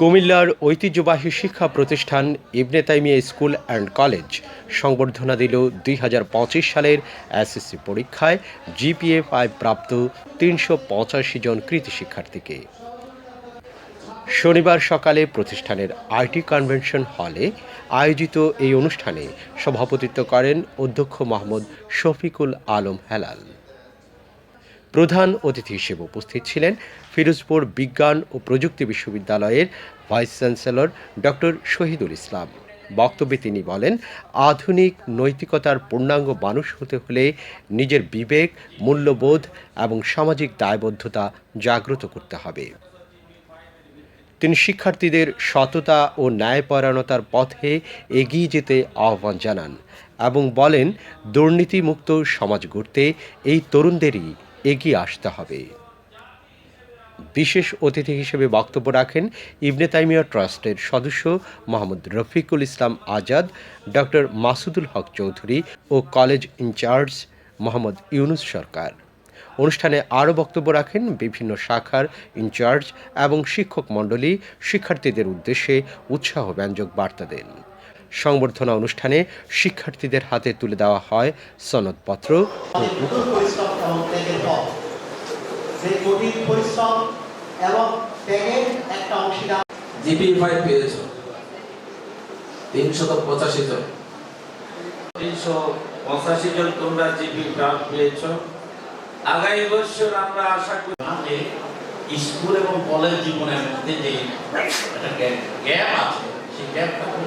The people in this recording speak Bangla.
কুমিল্লার ঐতিহ্যবাহী শিক্ষা প্রতিষ্ঠান Ibne Taimiya school and college সংবর্ধনা দিল দুই হাজার পঁচিশ সালের এসএসসি পরীক্ষায় জিপিএ ফাইভ প্রাপ্ত তিনশো পঁচাশি জন কৃতি শিক্ষার্থীকে। শনিবার সকালে প্রতিষ্ঠানের আইটি কনভেনশন হলে আয়োজিত এই অনুষ্ঠানে সভাপতিত্ব করেন অধ্যক্ষ মোহাম্মদ শফিকুল আলম হেলাল। প্রধান অতিথি হিসেবে উপস্থিত ছিলেন ফিরোজপুর বিজ্ঞান ও প্রযুক্তি বিশ্ববিদ্যালয়ের vice chancellor doctor Shahidul Islam. বক্তব্যে তিনি বলেন, আধুনিক নৈতিকতার পূর্ণাঙ্গ মানুষ হতে হলে নিজের বিবেক, মূল্যবোধ এবং সামাজিক দায়বদ্ধতা জাগ্রত করতে হবে। তিনি শিক্ষার্থীদের সততা ও ন্যায়পরায়ণতার পথে এগিয়ে যেতে আহ্বান জানান এবং বলেন, দুর্নীতিমুক্ত সমাজ গড়তে এই তরুণদেরই এগিয়ে আসতে হবে। বিশেষ অতিথি হিসেবে বক্তব্য রাখেন ইবনে তাইমিয়া ট্রাস্টের সদস্য Mohammad Rafiqul Islam Azad, doctor Masudul Haque Chowdhury O college in charge Mohammad Yunus Sarkar. অনুষ্ঠানে আরও বক্তব্য রাখেন বিভিন্ন শাখার ইনচার্জ এবং শিক্ষক মণ্ডলী শিক্ষার্থীদের উদ্দেশ্যে উৎসাহ ব্যঞ্জক বার্তা দেন। সংবর্ধনা অনুষ্ঠানে শিক্ষার্থীদের হাতে তুলে দেওয়া হয় সনদপত্র। ও কঠোর পরিশ্রম এবং ত্যাগের ফল সেই কঠিন পরিশ্রম এবং ত্যাগের একটা অংশীদার জিপি ফাইভ পেয়েছ। তিনশত পঁচাশি জন। তিনশো পঁচাশি জন তোমরা জিপি প্রাপ্ত পেয়েছ। আগামী বছর আমরা আশা করি স্কুল এবং কলেজ জীবনের মধ্যে যে একটা গ্যাপ আছে সেই গ্যাপটা খুব